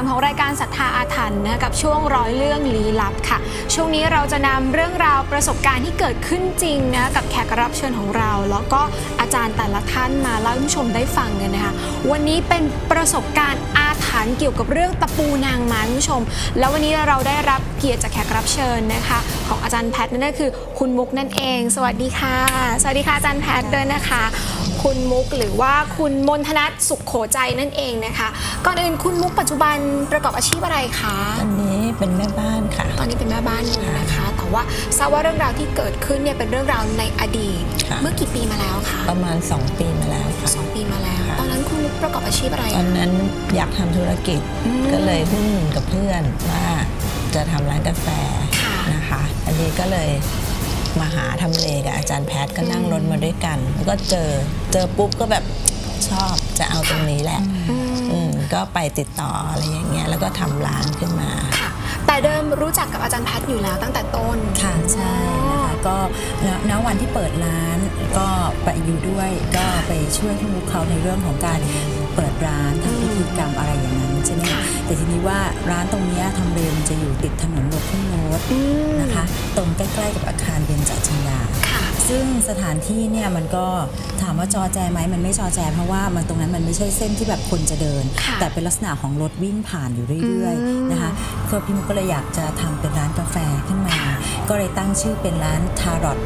3 ของรายการศรัทธาอาถรรพ์นะกับช่วงร้อยเรื่องลี้ลับค่ะ ช่วงนี้เราจะนำเรื่องราวประสบการณ์ที่เกิดขึ้นจริงนะกับแขกรับเชิญของเรา แล้วก็อาจารย์แต่ละท่านมาเล่าให้ผู้ชมได้ฟังกันนะคะวันนี้เป็นประสบการณ์อาถรรพ์เกี่ยวกับเรื่องตะปูนางไม้ผู้ชม แล้ววันนี้เราได้รับเกียรติจากแขกรับเชิญนะคะ ของอาจารย์แพทย์นั่นก็คือคุณมุกนั่นเอง สวัสดีค่ะ สวัสดีค่ะอาจารย์แพทย์ด้วยนะคะ คุณมุกหรือว่าคุณมนทนัทสุขโขใจนั่นเองนะคะ ก่อนอื่นคุณมุกปัจจุบันประกอบอาชีพอะไรคะตอนนี้เป็นแม่บ้านค่ะ ตอนนี้เป็นแม่บ้านอยู่นะคะ แต่ว่าทราบว่าเรื่องราวที่เกิดขึ้นเนี่ยเป็นเรื่องราวในอดีตค่ะเมื่อกี่ปีมาแล้วคะประมาณ 2 ปีมาแล้วค่ะสองปีมาแล้วค่ะตอนนั้นคุณมุกประกอบอาชีพอะไรตอนนั้นอยากทำธุรกิจอืมก็เลยหุ้นกับเพื่อนว่าจะทำร้านกาแฟค่ะนะคะ อันนี้ก็เลย มาหาทำเลกับอาจารย์แพทย์ก็นั่งรถมาด้วยกันแล้วก็เจอเจอปุ๊บก็แบบชอบจะเอาตรงนี้แหละอืมอืมก็ไปติดต่ออะไรอย่างเงี้ยแล้วก็ทำร้านขึ้นมาค่ะแต่เดิมรู้จักกับอาจารย์แพทย์อยู่แล้วตั้งแต่ต้นค่ะใช่นะคะ ก็ณณวันที่เปิดร้านก็ไปอยู่ด้วยก็ไปช่วยพี่มุกเขาในเรื่องของการเปิดร้านทำพิธีกรรมอะไรอย่างนั้นใช่ไหมค่ะคะแต่ทีนี้ว่าร้านตรงเนี้ยทำเลมันจะอยู่ติดถนนหลวงพุ่งโนดอืมนะคะ ตรงใกล้ๆกับอาคารเบญจจินดาค่ะซึ่งสถานที่เนี่ยมันก็ถามว่าจอแจไหมมันไม่จอแจ เพราะว่ามันตรงนั้นมันไม่ใช่เส้นที่แบบคนจะเดินค่ะแต่เป็นลักษณะของรถวิ่งผ่านอยู่เรื่อยอืมๆนะคะคือพี่มุกก็เลยอยากจะทำเป็นร้านกาแฟขึ้นมา ก็เลยตั้งชื่อเป็นร้านทารอต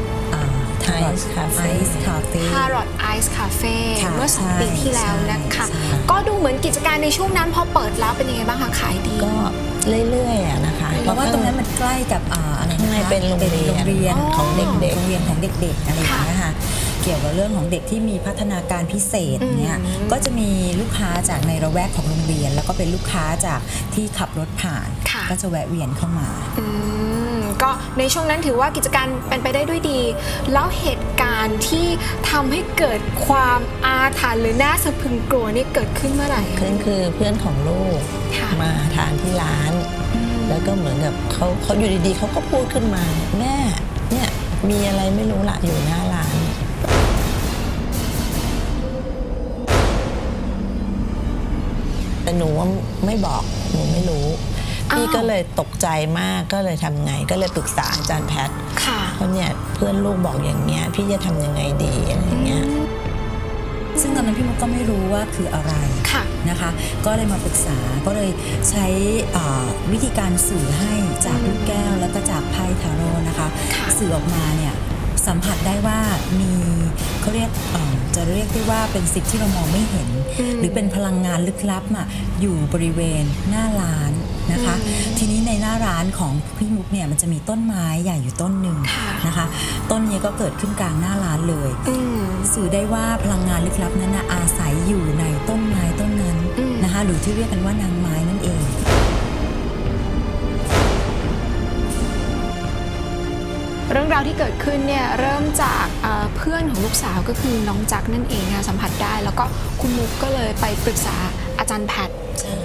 ทารอต Ice Cafe ไอซ์คาเฟ่ Parrot Ice Cafe ค่ะเมื่อสองใช่ปีที่แล้วนะคะใช่ใช่ก็ดูเหมือนกิจการในช่วงนั้นพอเปิดแล้วเป็นยังไงบ้างคะขายดีก็เรื่อยๆอะนะคะ เพราะว่าตรงนั้นมันใกล้กับอ่าอะไรข้างในนะคะเป็นโรงเรียนโรงเรียนของเด็กๆโรงเรียนของเด็กๆอะไรอย่างเงี้ยค่ะเกี่ยวกับเรื่องของเด็กที่มีพัฒนาการพิเศษเนี่ยอืมก็จะมีลูกค้าจากในระแวกของโรงเรียน แล้วก็เป็นลูกค้าจากที่ขับรถผ่านค่ะก็จะแวะเวียนเข้ามาอืม ก็ในช่วงนั้นถือว่ากิจการเป็นไปได้ด้วยดี แล้วเหตุการณ์ที่ทำให้เกิดความอาถรรพ์หรือน่าสะพรึงกลัวนี่เกิดขึ้นเมื่อไหร่คะคือคือเพื่อนของลูกค่ะมาทานที่ร้าน แล้วก็เหมือนกับเขาเขาอยู่ดีๆเขาก็พูดขึ้นมา แม่เนี่ยมีอะไรไม่รู้ละอยู่หน้าร้านแต่หนูว่าไม่บอกหนูไม่รู้อ้าว พี่ก็เลยตกใจมากก็เลยทำไง ก็เลยปรึกษาอาจารย์แพทย์ค่ะเพราะเนี่ยเพื่อนลูกบอกอย่างเงี้ยพี่จะทำยังไงดีอะไรอย่างเงี้ยซึ่งตอนนั้นพี่มุกก็ไม่รู้ว่าคืออะไรค่ะนะคะ ก็เลยมาปรึกษาก็เลยใช้อ่าวิธีการสื่อให้จากลูกแก้ว แล้วก็จากไพ่ทาโร่นะคะค่ะสื่อออกมาเนี่ยสัมผัสได้ว่ามีเขาเรียกเอ่อจะเรียกได้ว่าเป็นสิ่งที่เรามองไม่เห็นอืมหรือเป็นพลังงานลึกลับอะอยู่บริเวณหน้าร้าน นะคะอืมทีนี้ในหน้าร้านของพี่มุกเนี่ยมันจะมีต้นไม้ใหญ่อยู่ต้นหนึ่งค่ะนะคะ ต้นนี้ก็เกิดขึ้นกลางหน้าร้านเลยอืมสื่อได้ว่าพลังงานลึกลับนั้นนะอาศัยอยู่ในต้นไม้ต้นนั้นอืมนะคะ หรือที่เรียกกันว่านางไม้นั่นเองเรื่องราวที่เกิดขึ้นเนี่ยเริ่มจากเอ่อเพื่อนของลูกสาวก็คือน้องจักนั่นเองค่ะสัมผัสได้ แล้วก็คุณมุกก็เลยไปปรึกษาอาจารย์แพทย์ใช่ค่ะ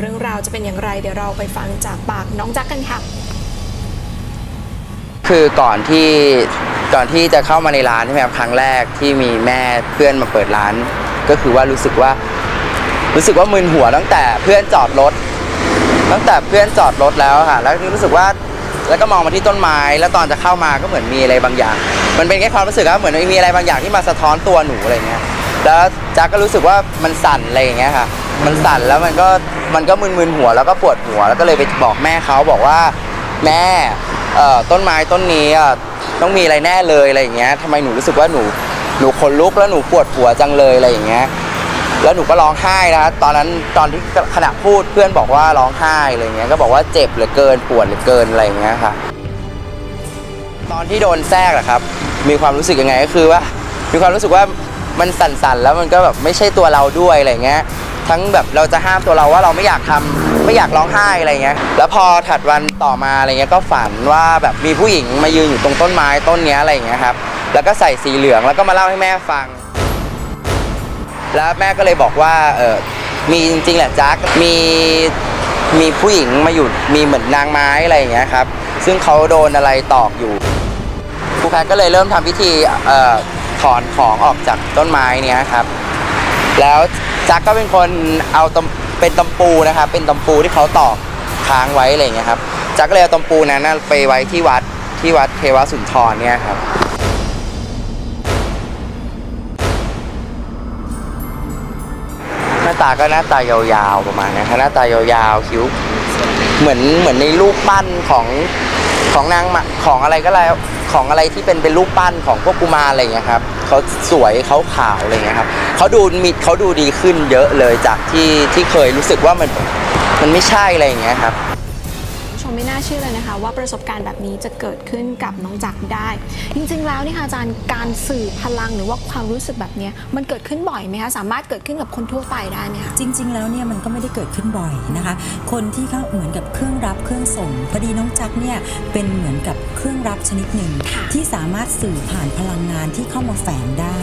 เรื่องราวจะเป็นอย่างไร เดี๋ยวเราไปฟังจากปากน้องจักกันค่ะ คือก่อนที่ก่อนที่จะเข้ามาในร้านใช่ไหมครับครั้งแรกที่มีแม่เพื่อนมาเปิดร้าน ก็คือว่ารู้สึกว่ารู้สึกว่ามึนหัวตั้งแต่เพื่อนจอดรถตั้งแต่เพื่อนจอดรถแล้วค่ะแล้วรู้สึกว่าแล้วก็มองมาที่ต้นไม้ แล้วตอนจะเข้ามาก็เหมือนมีอะไรบางอย่าง มันเป็นแค่ความรู้สึกว่าเหมือนมีอะไรบางอย่างที่มาสะท้อนตัวหนูอะไรเงี้ยแล้วจ๊กก็รู้สึกว่ามันสั่นอะไรอย่างเงี้ยค่ะ มันสั่นแล้วมันก็มันก็มึนๆหัวแล้วก็ปวดหัวแล้วก็เลยไปบอกแม่เขาบอกว่าแม่เอ่อต้นไม้ต้นนี้อะต้องมีอะไรแน่เลยอะไรอย่างเงี้ยทำไมหนูรู้สึกว่าหนูหนูขนลุกแล้วหนูปวดหัวจังเลยอะไรอย่างเงี้ยแล้วหนูก็ร้องไห้นะตอนนั้นตอนที่ขณะพูดเพื่อนบอกว่าร้องไห้อะไรเงี้ยก็บอกว่าเจ็บเหลือเกินปวดเหลือเกินอะไรอย่างเงี้ยค่ะ ตอนที่โดนแทรกอะครับ มีความรู้สึกยังไงก็คือว่า มีความรู้สึกว่ามันสั่นๆแล้วมันก็แบบไม่ใช่ตัวเราด้วยอะไรเงี้ย ทั้งแบบเราจะห้ามตัวเราว่าเราไม่อยากทำไม่อยากร้องไห้อะไรเงี้ย แล้วพอถัดวันต่อมาอะไรเงี้ยก็ฝันว่าแบบมีผู้หญิงมายืนอยู่ตรงต้นไม้ต้นเนี้ยอะไรเงี้ยครับ แล้วก็ใส่สีเหลืองแล้วก็มาเล่าให้แม่ฟัง แล้วแม่ก็เลยบอกว่าเออมีจริงๆแหละจักมีมีผู้หญิงมาอยู่มีเหมือนนางไม้อะไรอย่างเงี้ยครับ ซึ่งเขาโดนอะไรตอกอยู่ครูแพทย์ก็เลยเริ่มทำพิธีเออถอนของออกจากต้นไม้เนี้ยครับ แล้ว จักก็เป็นคนเอาตเป็นตำปูนะครับ เป็นตำปูที่เขาตอกค้างไว้อะไรอย่างเงี้ยครับจักก็เลยเอาตำปูนั้นไปไว้ที่วัดที่วัดเทวสุนทรเนี่ยครับหน้าตาก็หน้าตายาวๆประมาณนี้ครับหน้าตายาวๆคิ้วเหมือนเหมือนในรูปปั้นของของนางของอะไรก็แล้วของอะไรที่เป็นเป็นรูปปั้นของพวกกุมารอะไรอย่างเงี้ยครับ เขาสวยเขาขาวอะไรเงี้ยครับเขาดูมีเขาดูดีขึ้นเยอะเลยจากที่ที่เคยรู้สึกว่ามันมันไม่ใช่อะไรอย่างเงี้ยครับ ผู้ชมไม่น่าเชื่อเลยนะคะ ว่าประสบการณ์แบบนี้จะเกิดขึ้นกับน้องจักรได้ จริงๆ แล้วนี่ค่ะอาจารย์การสื่อพลังหรือว่าความรู้สึกแบบเนี้ยมันเกิดขึ้นบ่อยไหมคะสามารถเกิดขึ้นกับคนทั่วไปได้ไหมคะจริง ๆ แล้วเนี่ยมันก็ไม่ได้เกิดขึ้นบ่อยนะคะ คนที่เขาเหมือนกับเครื่องรับเครื่องส่งพอดีน้องจักเนี่ยเป็นเหมือนกับเครื่องรับชนิดหนึ่งค่ะที่สามารถสื่อผ่านพลังงานที่เข้ามาแฝงได้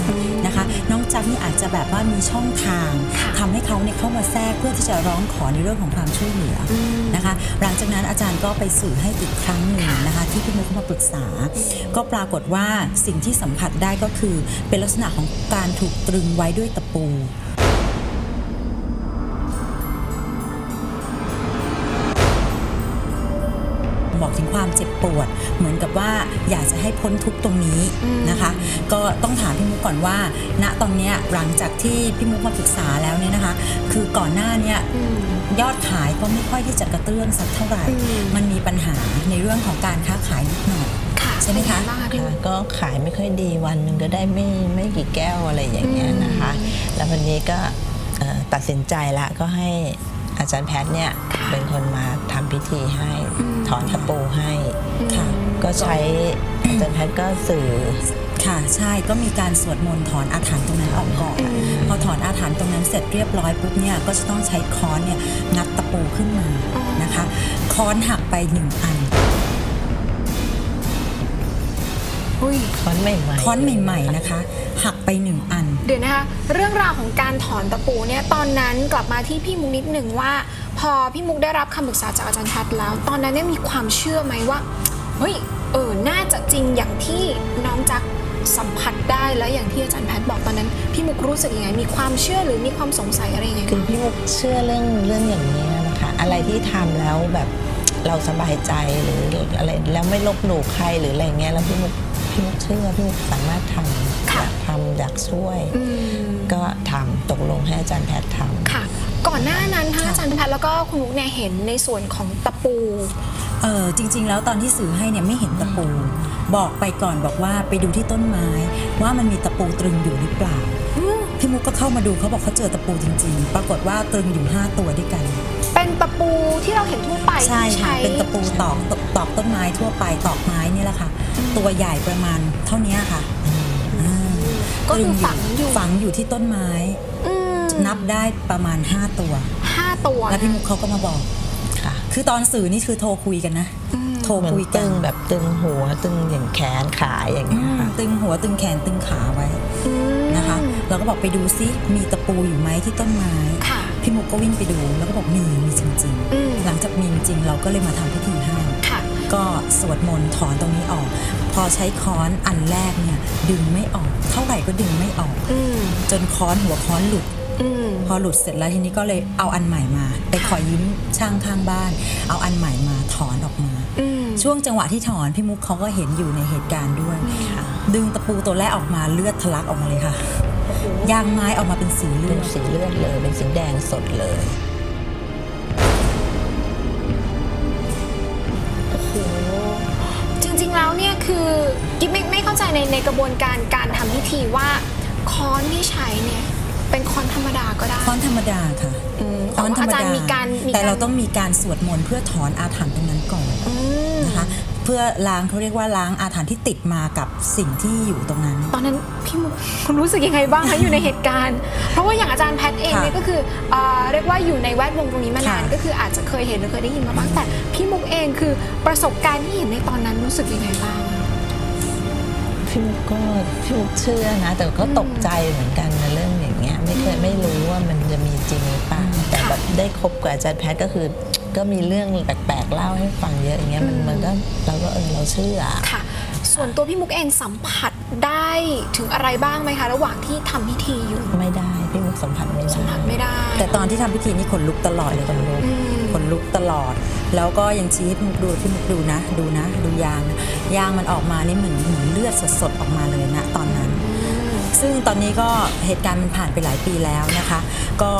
นะคะ น้อง จักนี่อาจจะแบบว่ามีช่องทางค่ะทำให้เขาเนี่ยเข้ามาแทรกเพื่อที่จะร้องขอในเรื่องของความช่วยเหลืออนะคะ หลังจากนั้นอาจารย์ก็ไปสื่อให้อีกครั้งหนึ่งนะคะ ที่พี่มุกเข้ามาปรึกษา ก็ปรากฏว่าสิ่งที่สัมผัสได้ก็คือเป็นลักษณะของการถูกตรึงไว้ด้วยตะปู บอกถึงความเจ็บปวด เหมือนกับว่าอยากจะให้พ้นทุกข์ตรงนี้นะคะ ก็ต้องถามพี่มุกก่อนว่า ณตอนเนี้ยหลังจากที่พี่มุกมาปรึกษาแล้วเนี่ยนะคะ คือก่อนหน้าเนี่ยยอดขายก็ไม่ค่อยที่จะกระเตื้องสักเท่าไหร่อืมมันมีปัญหาในเรื่องของการค้าขายนิดหน่อยค่ะใช่ไหมคะเป็นยังงบ้างพี่ค่ะมุกก็ขายไม่ค่อยดีวันหนึ่งก็ได้ไม่ไม่กี่แก้วอะไรอย่างเงี้ยนะคะ แล้ววันนี้ก็เอ่อตัดสินใจละก็ให้อา จารย์แพทย์เนี่ยเป็นคนมาทำพิธีให้ถอนตะปูให้ค่ะ ก็ใช้อาจารย์แพทย์ก็สื่อค่ะใช่ก็มีการสวดมนต์ถอนอาถรรพ์ตรงนั้นออกก่อนพอถอนอาถรรพ์ตรงนั้นเสร็จเรียบร้อยปุ๊บเนี่ยก็จะต้องใช้ค้อนเนี่ยงัดตะปูขึ้นมานะคะ ค้อนหักไปหนึ่งอัน อุ้ยค้อนใหม่ๆค้อนใหม่ๆนะคะ หักไปหนึ่งอัน เดี๋ยวนะคะ เรื่องราวของการถอนตะปูเนี่ยตอนนั้นกลับมาที่พี่มุกนิดหนึ่งว่า พอพี่มุกได้รับคำปรึกษาจากอาจารย์ทัดแล้ว ตอนนั้นเนี่ยมีความเชื่อไหมว่าเฮ้ยเออน่าจะจริงอย่างที่น้องจักสัมผัสได้แล้วอย่างที่อาจารย์แพทย์บอกตอนนั้น พี่มุกรู้สึกยังไง มีความเชื่อหรือมีความสงสัยอะไรยังไงคือบ้างพี่มุกเชื่อเรื่องเรื่องอย่างนี้นะคะอะไรที่ทำแล้วแบบเราสบายใจหรืออะไรแล้วไม่ลบหลู่ใครหรืออะไรเงี้ยแล้วพี่มุก พี่มุกเชื่อพี่มุกสามารถทำอยากทำอยากช่วยอืมก็ทำตกลงให้อาจารย์แพทย์ทำค่ะ ก่อนหน้านั้นทั้งค่ะอาจารย์แพทย์แล้วก็คุณมุกเนี่ยเห็นในส่วนของตะปูเออจริง ๆ แล้วตอนที่สื่อให้เนี่ยไม่เห็นตะปู บอกไปก่อนบอกว่าไปดูที่ต้นไม้ ว่ามันมีตะปูตรึงอยู่หรือเปล่าพี่มุกก็เข้ามาดูเขาบอกเขาเจอตะปูจริง ๆ ปรากฏว่าตรึงอยู่ 5 ตัวด้วยกัน เป็นตะปูที่เราเห็นทั่วไปใช่ที่ค่ะเป็นตะปูตอกตอกตอกต้นไม้ทั่วไปตอกไม้นี่แหละค่ะ ตัวใหญ่ประมาณเท่านี้ค่ะอ่าก็คือฝังอยู่ฝังอยู่ที่ต้นไม้อืมนับได้ประมาณ 5 ตัวห้าตัว แล้วพี่มุกเขาก็มาบอกค่ะ คือตอนสื่อนี่คือโทรคุยกันนะอืมโทรเหมือนคุยกัตึนงแบบตึงหัวตึงอย่างแขนขาอย่างอืเงี้ยมค่ะตึงหัวตึงแขนตึงขาไว้อืมนะคะ เราก็บอกไปดูซิมีตะปูอยู่ไหมที่ต้นไม้ค่ะ พี่มุกก็วิ่งไปดูแล้วก็บอกมีมีจริงอืมๆหลังจากมีจริงๆเราก็เลยมาทำพิธีให้ค่ะก็สวดมนต์ถอนตรงนี้ออก พอใช้ค้อนอันแรกเนี่ยดึงไม่ออกเท่าไหร่ก็ดึงไม่ออกอืมจนค้อนหัวค้อนหลุดอืมพอหลุดเสร็จแล้วทีนี้ก็เลยเอาอันใหม่มาไปขอยืมช่างข้างบ้าน เอาอันใหม่มาถอนออกมาอืมช่วงจังหวะที่ถอนพี่มุกเขาก็เห็นอยู่ในเหตุการณ์ด้วย ดึงตะปูตัวแรกออกมาเลือดทะลักออกมาเลยค่ะ ยางไม้ออกมาเป็นสีเลืเป็อนดสีเลือดเลย เป็นสีแดงสดเลยโอ้โหจริงๆแล้วเนี่ยคือกิ๊บไม่ไม่เข้าใจในในกระบวนการการทำพิธีว่าค้อนที่ใช้เนี่ยเป็นค้อนธรรมดาก็ได้ค้อนธรรมดาค่ะอืมค้อนธรรมแต่ว่าอาจารดาย์มีการมีแต่การเราต้องมีการสวดมนต์เพื่อถอนอาถรรพ์ตรงนั้นก่อนอืมนะคะเพื่อล้างเขาเรียกว่าล้างอาถรรพ์ที่ติดมากับสิ่งที่อยู่ตรงนั้น ตอนนั้น พี่มุกคุณรู้สึกยังไงบ้างคะอยู่ในเหตุการณ์ เพราะว่าอย่างอาจารย์แพทย์เองค่ะเนี่ยก็คือเอ่อเรียกว่าอยู่ในแวดวงตรงนี้มานานค่ะก็คืออาจจะเคยเห็นหรือเคยได้ยินมาบ้างแต่พี่มุกเองคือประสบการณ์ที่เห็นในตอนนั้นรู้สึกยังไงบ้างอะพี่มุกก็พี่มุกเชื่อนะ แต่ก็ตกใจเหมือนกันนะเรื่องอย่างเงี้ยไม่เคยไม่รู้ว่ามันจะมีจริงหรือเปล่าแต่แบบได้คบกับอาจารย์แพทย์ก็คือ ก็มีเรื่องแปลกๆเล่าให้ฟังเยอะอย่างเงี้ยมันมันก็เราก็เออเราเชื่อค่ะ ส่วนตัวพี่มุกเองสัมผัส ได้ถึงอะไรบ้างไหมคะ ระหว่างที่ทำพิธีอยู่ ไม่ได้พี่มุกสัมผัสไม่ได้สัมผัสไม่ได้ แต่ตอนที่ทำพิธีนี่ขนลุกตลอดเลยขนลุกอืมขนลุกตลอด แล้วก็ยังชี้ให้พี่มุกดูพี่มุกดูนะ ดูนะ ดูยางนะยางมันออกมานี่เหมือนเหมือนเลือดสดๆออกมาเลยนะตอนนั้นซึ่งตอนนี้ก็เหตุการณ์มันผ่านไปหลายปีแล้วนะคะ ก็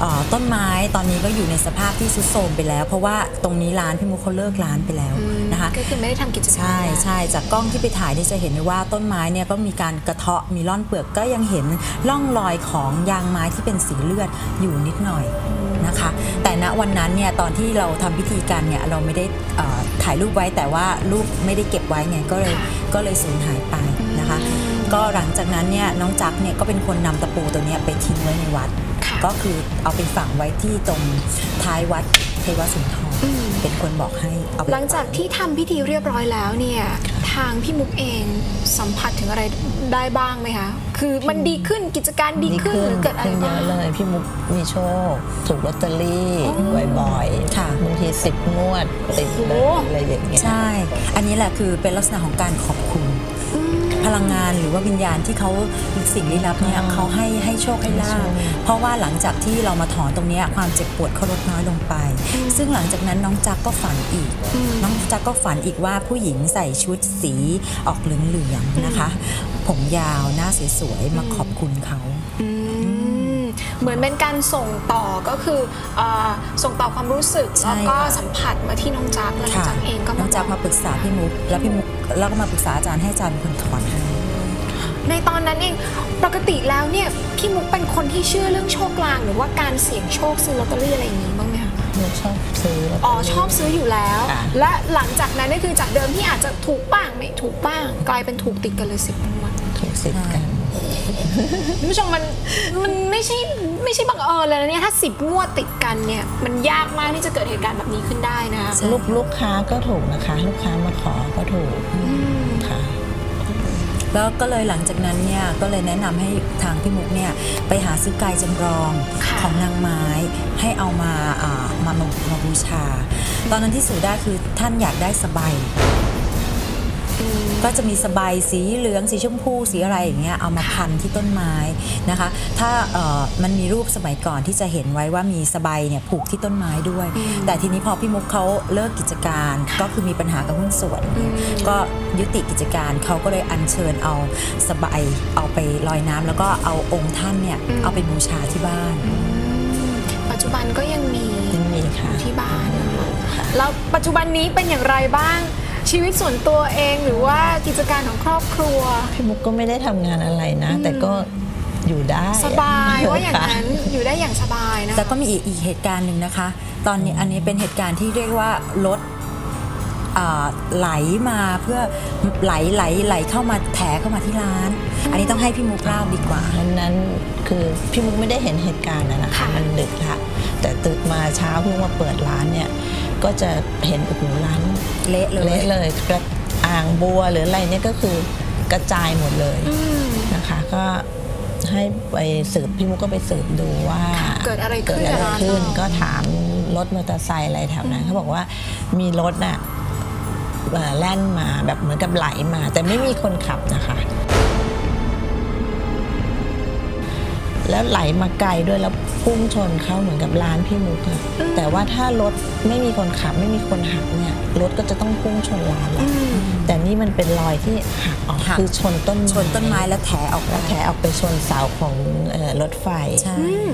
เอ่อต้นไม้ตอนนี้ก็อยู่ในสภาพที่ทรุดโทรมไปแล้ว เพราะว่าตรงนี้ร้านพี่มุกเขาเลิกร้านไปแล้ว นะคะก็คือไม่ได้ทำกิจกรรมใช่แล้วใช่จากกล้องที่ไปถ่ายนี่จะเห็นได้ว่าต้นไม้เนี่ยก็มีการกระเทาะมีร่อนเปลือกก็ยังเห็นร่องรอยของยางไม้ที่เป็นสีเลือดอยู่นิดหน่อยนะคะ แต่ณวันนั้นเนี่ยตอนที่เราทำพิธีกันเนี่ยเราไม่ได้เอ่อถ่ายรูปไว้แต่ว่ารูปไม่ได้เก็บไว้ไงก็เลยก็เลยสูญหายไปนะคะ ก็หลังจากนั้นเนี่ยน้องจักเนี่ยก็เป็นคนนำตะปูตัวเนี้ยไปทิ้งไว้ในวัดค่ะก็คือเอาไปฝังไว้ที่ตรงท้ายวัด เทวสุนทรอืมเป็นคนบอกให้เอาไปหลังจากที่ทำพิธีเรียบร้อยแล้วเนี่ยทางพี่มุกเองสัมผัสถึงอะไรได้บ้างไหมคะ คือมันดีขึ้นกิจการดีขึ้นหรือเกิดอะไรขึ้นเยบ้างอะเลย พี่มุกมีโชค ถูกลอตเตอรี่บ่อยๆค่ะบางทีสิบงวดติดเลยอะไรอย่างเงี้ยใช่ อันนี้แหละคือเป็นลักษณะของการขอบคุณ พลังงานหรือว่าวิญญาณที่เขาสิ่งลี้ลับเนี่ยอ่าเขาให้ให้โชคให้ลาให้บโชคเพราะว่าหลังจากที่เรามาถอนตรงเนี้ยความเจ็บปวดเขาลดน้อยลงไป ซึ่งหลังจากนั้นน้องจักก็ฝันอีก น้องจักก็ฝันอีกว่าผู้หญิงใส่ชุดสีออกเหลืองๆนะคะ ผมยาวหน้าสวยๆมาขอบคุณเขาอืม เหมือนเป็นการส่งต่อก็คือเอ่อส่งต่อความรู้สึกใช่แล้วก็ค่ะสัมผัสมาที่น้องจักแล้วน้องค่ะจักเองก็น้องจักมาปรึกษาพี่มุกแล้วพี่มุกแล้วก็มาปรึกษาอาจารย์ให้อาจารย์เป็นคนถอนให้ในตอนนั้นเองปกติแล้วเนี่ยพี่มุกเป็นคนที่เชื่อเรื่องโชคลางหรือว่าการเสี่ยงโชคซื้อลอตเตอรี่อะไรอย่างนี้บ้างไหมคะมุกชอบซื้อลตเตอ๋อรี่ชอบซื้ออยู่แล้วค่ะและหลังจากนั้นก็คือจากเดิมที่อาจจะถูกบ้างไม่ถูกบ้าง กลายเป็นถูกติดกันเลยสิบงวดถูกสิบกันคุณผู้ชมมันมันไม่ใช่ ไม่ใช่บังเอิญเลยนะเนี่ยถ้าสิบงวดติดกันเนี่ยมันยากมากที่จะเกิดเหตุการณ์แบบนี้ขึ้นได้นะใช่ลูกลูกค้าก็ถูกนะคะ ลูกค้ามาขอก็ถูกค่ะแล้วก็เลยหลังจากนั้นเนี่ยก็เลยแนะนำให้ทางพี่มุกเนี่ยไปหาซื้อกายจำลองค่ะของนางไม้ให้เอามาอ่ามามามาบูชา ตอนนั้นที่สื่อได้คือท่านอยากได้สบาย ก็จะมีสบายสีเหลืองสีชมพูสีอะไรอย่างเงี้ยเอามาพันที่ต้นไม้นะคะ ถ้าเอ่อมันมีรูปสมัยก่อนที่จะเห็นไว้ว่ามีสบายเนี่ยผูกที่ต้นไม้ด้วย แต่ทีนี้พอพี่มุกเขาเลิกกิจการก็คือมีปัญหากับหุ้นส่วนเนี่ยก็ยุติกิจการเขาก็เลยอัญเชิญเอาสบายเอาไปลอยน้ำแล้วก็เอาองค์ท่านเนี่ยเอาไปบูชาที่บ้าน ปัจจุบันก็ยังมียังมีค่ะอยู่ที่บ้านนะคะแล้วปัจจุบันนี้เป็นอย่างไรบ้าง ชีวิตส่วนตัวเองหรือว่ากิจการของครอบครัว พี่มุกก็ไม่ได้ทำงานอะไรนะ แต่ก็อยู่ได้สบายว่าอย่างค่ะนั้นอยู่ได้อย่างสบายนะคะแต่ก็มีอีกอีกเหตุการณ์หนึ่งนะคะ ตอนนี้อันนี้เป็นเหตุการณ์ที่เรียกว่ารถอ่าไหลมาเพื่อไหลไหลไหลเข้ามาแถเข้ามาที่ร้าน อันนี้ต้องให้พี่มุกเล่าดีกว่าวันนั้นคือพี่มุกไม่ได้เห็นเหตุการณ์นะนะคะค่ะมันดึกละแต่ตื่นมาเช้าเพิ่งมาเปิดร้านเนี่ยก็จะเห็นโอ้โหร้าน เละเลยเละเลยกระอ่างบัวหรืออะไรเนี่ยก็คือกระจายหมดเลยอืมนะคะ ก็ให้ไปสืบพี่มุกก็ไปสืบดูว่า เกิดอะไรขึ้นเกิดอะไรกับร้านขึ้นเราก็ถามรถมอเตอร์ไซค์อะไรแถวนั้นเขาบอกว่ามีรถน่ะเอ่อแล่นมาแบบเหมือนกับไหลมา แต่ไม่มีคนขับนะคะ แล้วไหลมาไกลด้วยแล้วพุ่งชนเขาเหมือนกับร้านพี่มุกอะแต่ว่าถ้ารถไม่มีคนขับไม่มีคนหักเนี่ยรถก็จะต้องพุ่งชนร้านละแต่นี่มันเป็นรอยที่หักออกหักคือชนต้นชนต้นไม้แล้วแถออกแล้วแถออกไปชนเสาของเอ่อรถไฟใช่อืม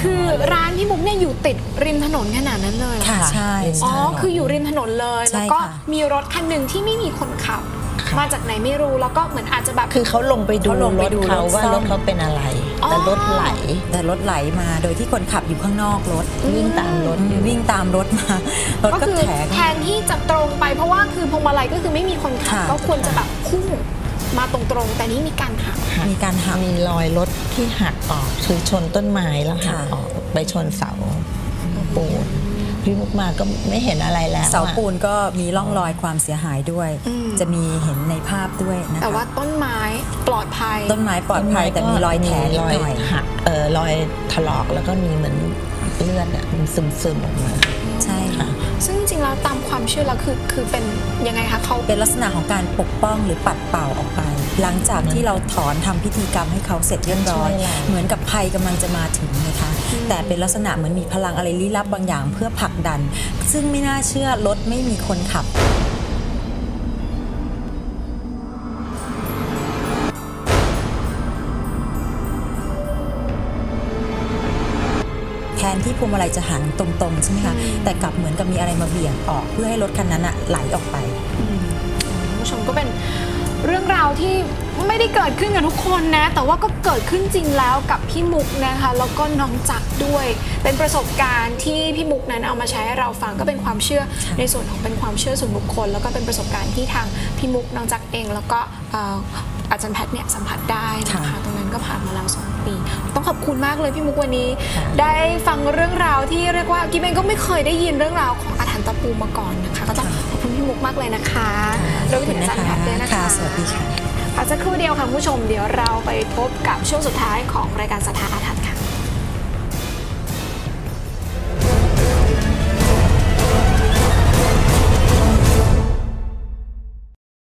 คือร้านพี่มุกเนี่ยอยู่ติดริมถนนขนาดนั้นเลยเหรอค่ะค่ะใช่อ๋อใช่คืออยู่ริมถนนเลยใช่แล้วก็ค่ะมีรถคันหนึ่งที่ไม่มีคนขับค่ะ มาจากไหนไม่รู้แล้วก็เหมือนอาจจะแบบคือเขาลงไปดูเขาลงไปรถดูเขารถว่าซ่อมรถเขาเป็นอะไรอ๋อแต่รถไหลแต่รถไหลมาโดยที่คนขับอยู่ข้างนอกรถวิ่งตามรถอยู่วิ่งตามรถมารถก็ก็คือแถแทนที่จะตรงไปเพราะว่าคือพวงมาลัยก็คือไม่มีคนขับค่ะก็ควรจะแบบพุ่งมาตรงๆ แต่นี่มีการหักหัก มีการหักมีรอยรถที่หักออก คือชนต้นไม้แล้วหักค่ะออกไปชนเสาปูน พี่มุกมาก็ไม่เห็นอะไรแล้วเสาอะปูนก็มีร่องรอยความเสียหายด้วยอืมจะมีเห็นในภาพด้วยนะคะแต่ว่าต้นไม้ปลอดภัย ต้นไม้ปลอดภัยแต่มีรอยแผลนิดรอยหน่อยหักเออรอยถลอกแล้วก็มีเหมือนเลือดอะมันซึมซึมๆออกมาใช่ค่ะ ซึ่งจริงๆแล้วตามความเชื่อแล้วคือคือเป็นยังไงคะเขาเป็นลักษณะของการปกป้องหรือปัดเป่าออกไป หลังจากที่เราถอนทำพิธีกรรมให้เขาเสร็จเรียบร้อยช่วยเราเหมือนกับภัยกำลังจะมาถึงนะคะ แต่เป็นลักษณะเหมือนมีพลังอะไรลี้ลับบางอย่างเพื่อผลักดัน ซึ่งไม่น่าเชื่อรถไม่มีคนขับ พวงมาลัยจะหันตรงๆใช่ไหมคะแต่กลับเหมือนกับมีอะไรมาเบี่ยงออก เพื่อให้รถคันนั้นอะไหลออกไปคุณผู้ชมก็เป็นเรื่องราวที่ไม่ได้เกิดขึ้นกับทุกคนนะ แต่ว่าก็เกิดขึ้นจริงแล้วกับพี่มุกนะคะ แล้วก็น้องจักรด้วย เป็นประสบการณ์ที่พี่มุกนั้นเอามาใช้ให้เราฟังก็เป็นความเชื่อในส่วนของเป็นความเชื่อส่วนบุคคล แล้วก็เป็นประสบการณ์ที่ทางพี่มุกน้องจักรเอง แล้วก็เอ่ออาจารย์แพทย์เนี่ยสัมผัสได้นะคะค่ะตรง นั้นก็ผ่านมาแล้วสองปี ต้องขอบคุณมากเลยพี่มุกวันนี้ค่ะได้ฟังเรื่องราวที่เรียกว่ากิมเองก็ไม่เคยได้ยินเรื่องราวของอาถรรพ์ตะปูมาก่อนนะคะ ก็ต้องขอบคุณพี่มุกมากเลยนะคะรวมไปถึงอาจารย์แพทย์ด้วยนะคะค่ะสวัสดีค่ะพักสักครู่เดียวค่ะคุณผู้ชมเดี๋ยวเราไปพบกับช่วงสุดท้ายของรายการสถาอาถรรพ์